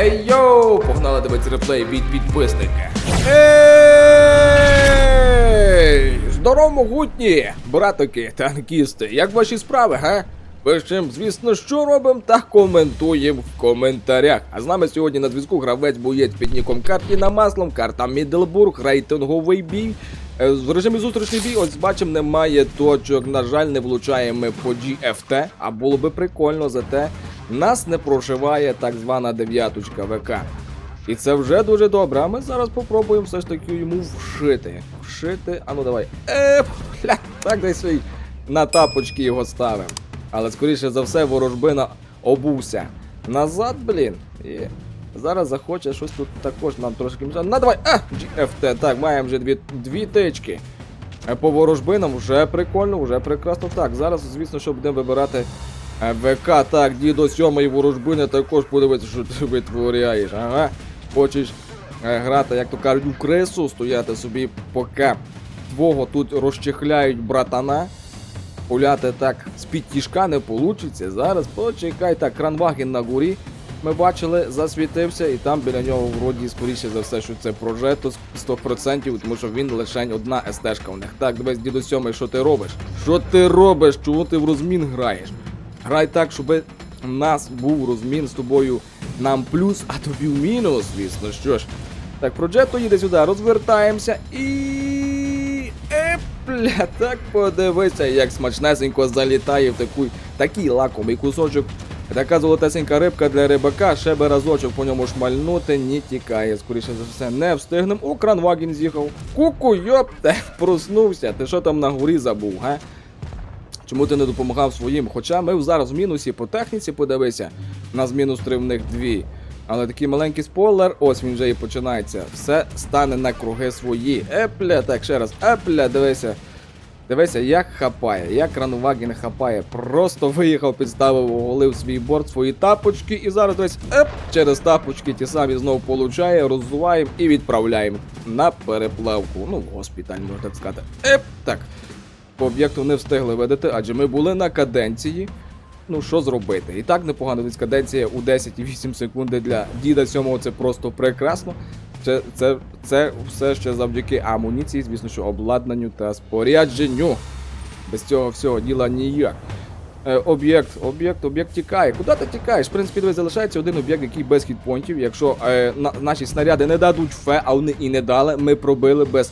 Ей йоу! Погнали дивитися реплей від підписника. Ей! Здорово, могутні! Братики, танкісти, як ваші справи, га? Пишем, звісно, що робимо та коментуємо в коментарях. А з нами сьогодні на зв'язку гравець боєць під ніком Картіна Маслом, карта Мідлбург, рейтинговий бій. Е, В режимі зустрічний бій, ось бачимо, немає точок. На жаль, не влучаємо по GFT, а було би прикольно, зате нас не прошиває так звана дев'яточка ВК. І це вже дуже добре. А ми зараз попробуємо все ж таки йому вшити. Вшити. А ну давай. Е, бля, так дай свій на тапочки його ставимо. Але скоріше за все, ворожбина обувся. Назад, блін. І зараз захоче щось тут також нам трошки. На давай! А! GFT. Так, маємо вже дві, дві тички. Е, По ворожбинам вже прикольно, вже прекрасно. Так, зараз, звісно, що будемо вибирати ВК. Так, дідо сьомої ворожбини також подивитися, що ти витворяєш. Ага. Хочеш е, грати, як то кажуть, у крису, стояти собі, поки твого тут розчехляють братана. Пуляти так з-під тішка не получиться. Зараз почекай, так, кранваген на горі. Ми бачили, засвітився, і там біля нього вроді скоріше за все, що це прожето 100%, тому що він лише одна СТ-шка у них. Так, дивись, діду сьомий, що ти робиш? Що ти робиш? Чого ти в розмін граєш? Грай так, щоб у нас був розмін з тобою нам плюс, а тобі в мінус, звісно. Що ж. Так, Проджето їде сюди, розвертаємося і. Епля, так подивися, як смачнесенько залітає в таку, такий лакомий кусочок. Така золотесенька рибка для рибака, ще би разочок по ньому шмальнути, не тікає. Скоріше за все, не встигнем. О, кранваген з'їхав. Куку, йопте, проснувся. Ти що там на горі забув, га? Чому ти не допомагав своїм? Хоча ми зараз в мінусі по техніці подивися. У нас мінус 3 в. Але такий маленький спойлер, ось він вже і починається. Все стане на круги свої. Епля, так ще раз, епля, дивися. Дивися, як хапає, як Ранваген хапає. Просто виїхав, підставив, оголив свій борт, свої тапочки, і зараз дивись, еп, через тапочки ті самі знову получає, роззуваємо і відправляємо на переплавку. Ну, в госпіталь, можна так сказати. Еп, так. По об'єкту не встигли видати, адже ми були на каденції. Ну, що зробити? І так непогано від каденція у 10,8 секунди для діда сьомого це просто прекрасно. Це, це, це все ще завдяки амуніції, звісно, що обладнанню та спорядженню. Без цього всього діла ніяк. Е, об'єкт, об'єкт, об'єкт тікає. Куди ти тікаєш? В принципі, дивись, залишається один об'єкт, який без хітпонтів. Якщо е, на, наші снаряди не дадуть фе, а вони і не дали, ми пробили без,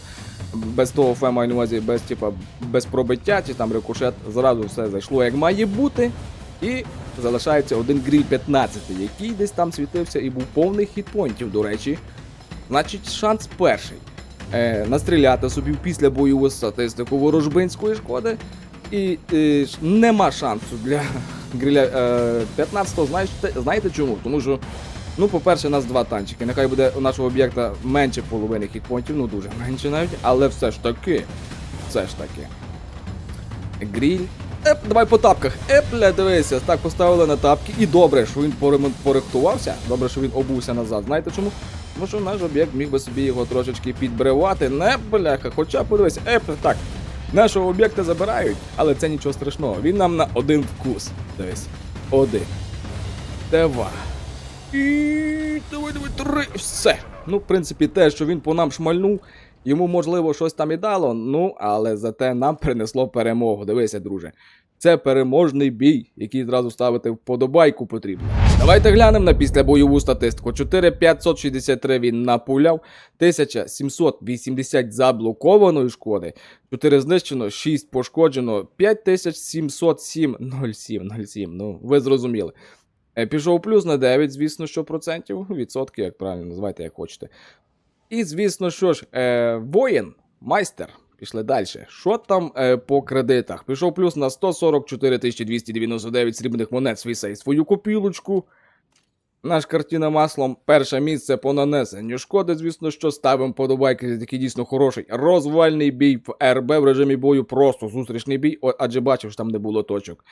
без того фе маю на увазі, без, типа, без пробиття, чи там рикошет, зразу все зайшло як має бути. І залишається один гріль 15, який десь там світився і був повний хітпонтів, до речі. Значить, шанс перший. Е, настріляти собі після бойову статистику ворожбинської шкоди. І е, нема шансу для гриля е, 15-го. Знаєте, знаєте чому? Тому що, ну, по-перше, у нас два танчики. Нехай буде у нашого об'єкта менше половини хітпонтів, ну дуже менше навіть, але все ж таки. Все ж таки. Гріль. Еп, давай по тапках. Епля, дивися, так поставили на тапки. І добре, що він порихтувався. Добре, що він обувся назад. Знаєте чому? Тому що наш об'єкт міг би собі його трошечки підбривати. Не бляха, хоча подивися, еп, так. Нашого об'єкта забирають, але це нічого страшного. Він нам на один вкус. Дивись. Один. Два. І давай, давай, три. Все. Ну, в принципі, те, що він по нам шмальнув, йому можливо щось там і дало, ну, але зате нам принесло перемогу. Дивися, друже. Це переможний бій, який зразу ставити вподобайку потрібно. Давайте глянемо на післябойову статистику. 4563 він напуляв, 1780 заблокованої шкоди, 4 знищено, 6 пошкоджено, 5707 07, 07, ну ви зрозуміли. Пішов плюс на 9, звісно, що процентів, відсотки, як правильно називайте, як хочете. І, звісно, що ж, е, воїн, майстер. Пішли далі. Що там е, по кредитах? Пішов плюс на 144 299 срібних монет свій свою копілочку. Наш картина маслом перше місце по нанесенню шкоди, звісно, що ставимо подобайки такий дійсно хороший розвальний бій в РБ в режимі бою, просто зустрічний бій, адже бачив, що там не було точок.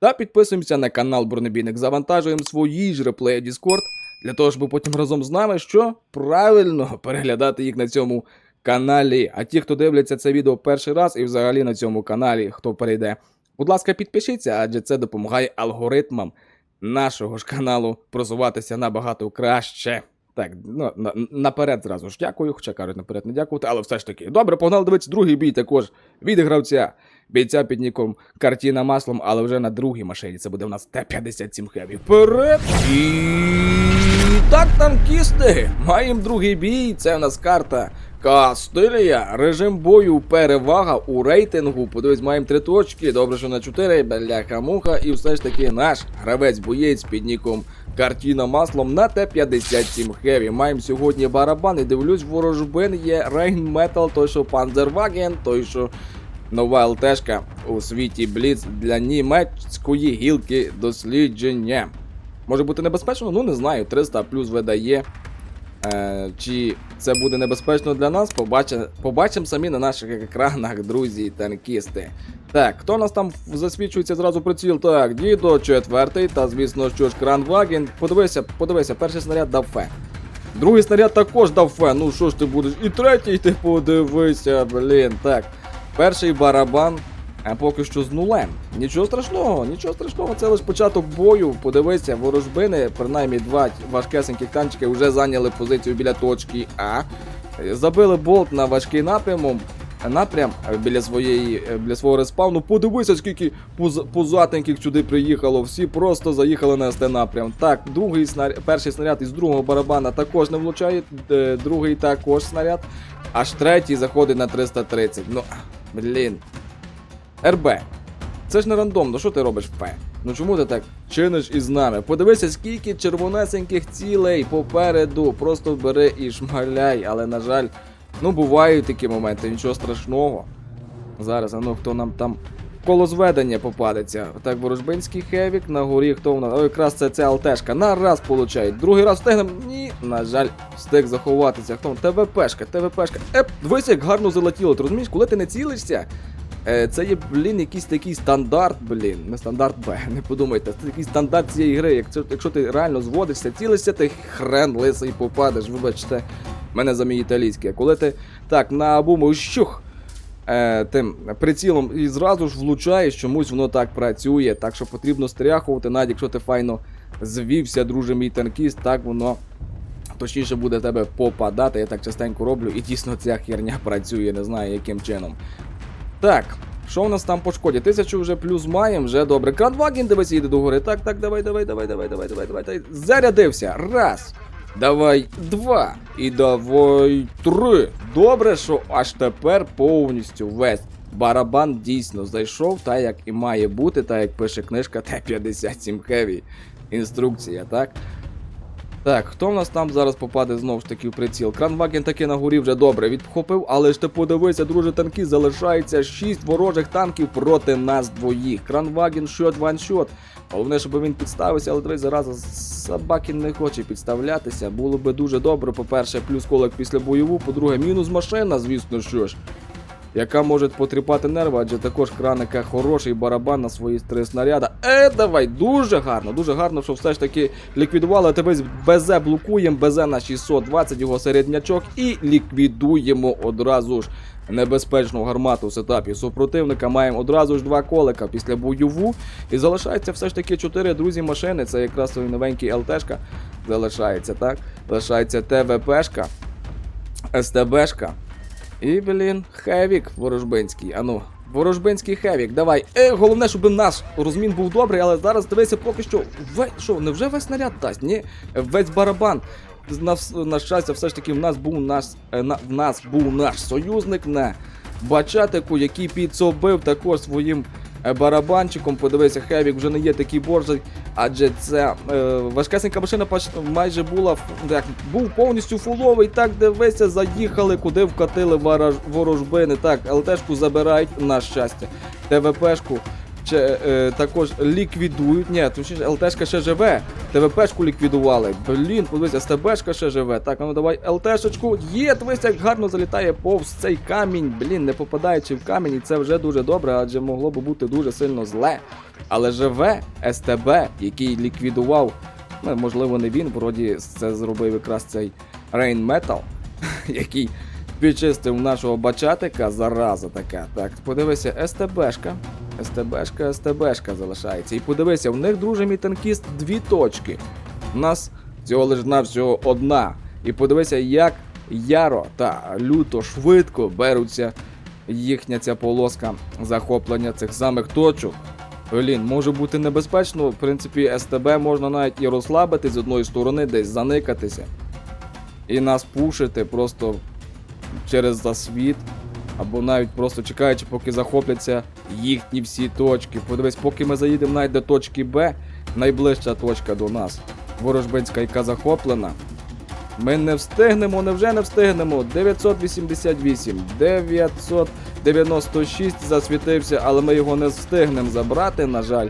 Та підписуємося на канал Бронебійник, завантажуємо свої ж реплеї Discord, для того, щоб потім разом з нами що правильно переглядати їх на цьому каналі. А ті, хто дивляться це відео перший раз і взагалі на цьому каналі, хто перейде, будь ласка, підпишіться, адже це допомагає алгоритмам нашого ж каналу просуватися набагато краще. Так, ну, на, наперед зразу ж дякую, хоча кажуть, наперед не дякувати, але все ж таки. Добре, погнали дивитися другий бій також від гравця. Бійця під ніком картина маслом, але вже на другій машині. Це буде у нас Т-57 Хеві. Вперед! І так, танкісти! Маємо другий бій. Це у нас карта Кастилія. Режим бою перевага у рейтингу. Подивись, маємо три точки. Добре, що на чотири, бляха муха. І все ж таки наш гравець-боєць під ніком Картина маслом на Т-57 Хеві. Маємо сьогодні барабан і дивлюсь, ворожбин є Рейн Метал, той, що Панзерваген, той, що нова ЛТшка у світі Бліц для німецької гілки дослідження. Може бути небезпечно? Ну не знаю. 300 плюс видає. Е, чи це буде небезпечно для нас? Побачимо побачимо самі на наших екранах, друзі танкісти. Так, хто у нас там засвідчується зразу приціл? Так, дідо, четвертий, та звісно, що ж Кранваген. Подивися, подивися, перший снаряд дав фе. Другий снаряд також дав фе. Ну що ж ти будеш? І третій ти подивися, блін. Так. Перший барабан. А поки що з нулем. Нічого страшного, нічого страшного, це лише початок бою. Подивися, ворожбини, принаймні два важкесеньких танчики вже зайняли позицію біля точки А. Забили болт на важкий напрямок. Напрям біля своєї біля свого респауну. Подивися, скільки пуз, пузатеньких сюди приїхало. Всі просто заїхали на СТ напрям. Так, другий снаряд, перший снаряд із другого барабана також не влучає, е, другий також снаряд. Аж третій заходить на 330. Ну, блін. РБ. Це ж не рандомно, що ти робиш в П? Ну чому ти так чиниш із нами? Подивися, скільки червонесеньких цілей попереду. Просто бери і шмаляй, але на жаль, ну бувають такі моменти, нічого страшного. Зараз, а ну хто нам там коло зведення попадеться. Так, ворожбинський хевік, на горі хто в нас. О, якраз це ця ЛТшка. На раз получає. Другий раз встигнем. Ні, на жаль, встиг заховатися. Хто? ТВПшка, ТВПшка. Еп, дивись, як гарно залетіло. Ти розумієш, коли ти не цілишся. Е, Це є, блін, якийсь такий стандарт, блін, не стандарт Б, не подумайте. Це такий стандарт цієї гри. Якщо, якщо ти реально зводишся, цілишся, ти хрен лисий попадеш. Вибачте, мене за мій італійський. Коли ти так на буму щух е, тим прицілом і зразу ж влучає, чомусь воно так працює. Так що потрібно стряхувати, навіть якщо ти файно звівся, друже мій танкіст, так воно точніше буде в тебе попадати. Я так частенько роблю, і дійсно ця херня працює, не знаю яким чином. Так. Що в нас там по шкоді? Тисячу вже плюс маємо, вже добре. Кранвагін дивись, їде догори. Так, так, давай, давай, давай, давай, давай, давай, давай. Зарядився. Раз. Давай два. І давай три. Добре, що аж тепер повністю весь барабан дійсно зайшов, так як і має бути, так як пише книжка Т-57 Heavy. Інструкція, так? Так, хто в нас там зараз попаде знову ж таки в приціл? Кранваген таки на горі вже добре відхопив, але ж ти подивися, друже, танки залишається 6 ворожих танків проти нас двоїх. Кранваген шот ваншот. Головне, щоб він підставився, але три зараза собаки не хоче підставлятися. Було би дуже добре. По-перше, плюс колик після бойову, по-друге, мінус машина, звісно що ж. Яка може потріпати нерви, адже також краника хороший барабан на свої три снаряда. Е, давай, дуже гарно, дуже гарно, що все ж таки ліквідували. Тебе БЗ блокуємо, БЗ на 620 його середнячок і ліквідуємо одразу ж небезпечну гармату в сетапі супротивника. Маємо одразу ж два колика після бойову. І залишається все ж таки чотири друзі машини. Це якраз новенький ЛТшка. Залишається, так? Залишається ТВПшка, СТБшка. І, блін, Хевік ворожбинський. Ану, ворожбинський Хевік, давай. Е, головне, щоб наш розмін був добрий, але зараз дивися, поки що. Весь, що, невже весь снаряд дасть? Ні, весь барабан. На, на щастя, все ж таки, в нас був наш, е, на, в нас був наш союзник на бачатику, який підсобив також своїм барабанчиком. Подивися, Хевік вже не є такий борзий, адже це е, важкесенька машина майже була як, був повністю фуловий. Так дивися, заїхали, куди вкатили ворож, ворожбини. Так, ЛТшку забирають, на щастя. ТВПшку ще, е, також ліквідують. Ні, точніше, ЛТшка ще живе. ТВПшку ліквідували. Блін, подивися, СТБшка ще живе. Так, ну давай ЛТшечку. Є, дивись, як гарно залітає повз цей камінь. Блін, не попадаючи в камінь, і це вже дуже добре, адже могло би бути дуже сильно зле. Але живе СТБ, який ліквідував. Ну, можливо, не він, вроді це зробив якраз цей Rain Metal, який підчистив нашого бачатика, зараза така. Так, подивися, СТБшка. СТБшка, СТБшка залишається. І подивися, в них, друже, мій танкіст, дві точки. У нас всього лиш навсього одна. І подивися, як яро та люто швидко беруться їхня ця полоска захоплення цих самих точок. Блін, може бути небезпечно. В принципі, СТБ можна навіть і розслабити з одної сторони, десь заникатися. І нас пушити просто через засвіт. Або навіть просто чекаючи, поки захопляться їхні всі точки. Подивись, поки ми заїдемо навіть до точки Б, найближча точка до нас. Ворожбинська, яка захоплена. Ми не встигнемо, невже не встигнемо? 988, 996 засвітився, але ми його не встигнемо забрати, на жаль.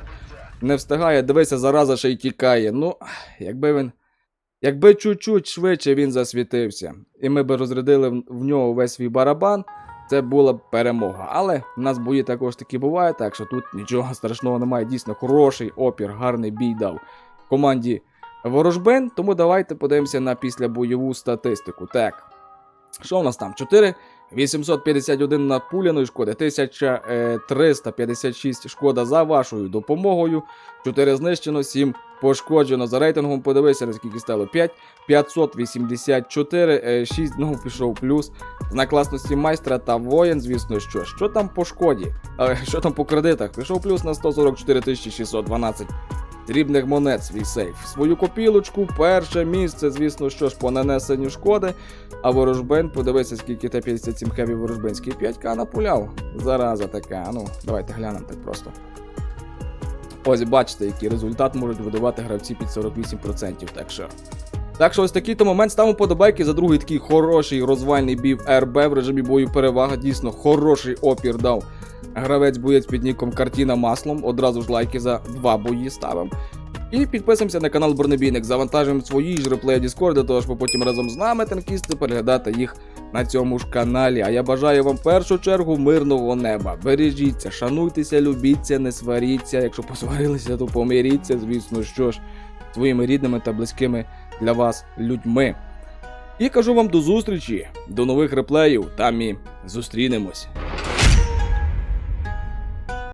Не встигає, дивися, зараза ще й тікає. Ну, якби він. Якби чуть-чуть швидше він засвітився, і ми би розрядили в- нього весь свій барабан, це була б перемога. Але в нас бої також такі бувають, так що тут нічого страшного немає. Дійсно, хороший опір, гарний бій дав команді ворожбен. Тому давайте подивимося на післябойову статистику. Так. Що у нас там? 4 851 напуляної шкоди, 1356 шкода за вашою допомогою, 4 знищено, 7 пошкоджено. За рейтингом подивися, наскільки стало 5, 584, е, 6 знову пішов плюс. Знак класності майстра та воїн, звісно, що. Що там по шкоді? Що там по кредитах? Пішов плюс на 144 612 дрібних монет свій сейф. Свою копілочку, перше місце, звісно, що ж по нанесенню шкоди. А ворожбин, подивися, скільки Т-57 хеві ворожбинський 5К напуляв. Зараза така. Ну, давайте глянемо так просто. Ось бачите, який результат можуть видавати гравці під 48%. Так що. Так що ось такий то момент ставимо подобайки за другий такий хороший розвальний бій в РБ в режимі бою перевага. Дійсно хороший опір дав гравець боєць під ніком Картіна Маслом. Одразу ж лайки за два бої ставимо. І підписуємося на канал Бронебійник, завантажуємо свої ж реплеї для того, щоб потім разом з нами танкісти переглядати їх на цьому ж каналі. А я бажаю вам в першу чергу мирного неба. Бережіться, шануйтеся, любіться, не сваріться. Якщо посварилися, то помиріться, звісно, що ж, своїми рідними та близькими для вас людьми. І кажу вам до зустрічі, до нових реплеїв, там і зустрінемось.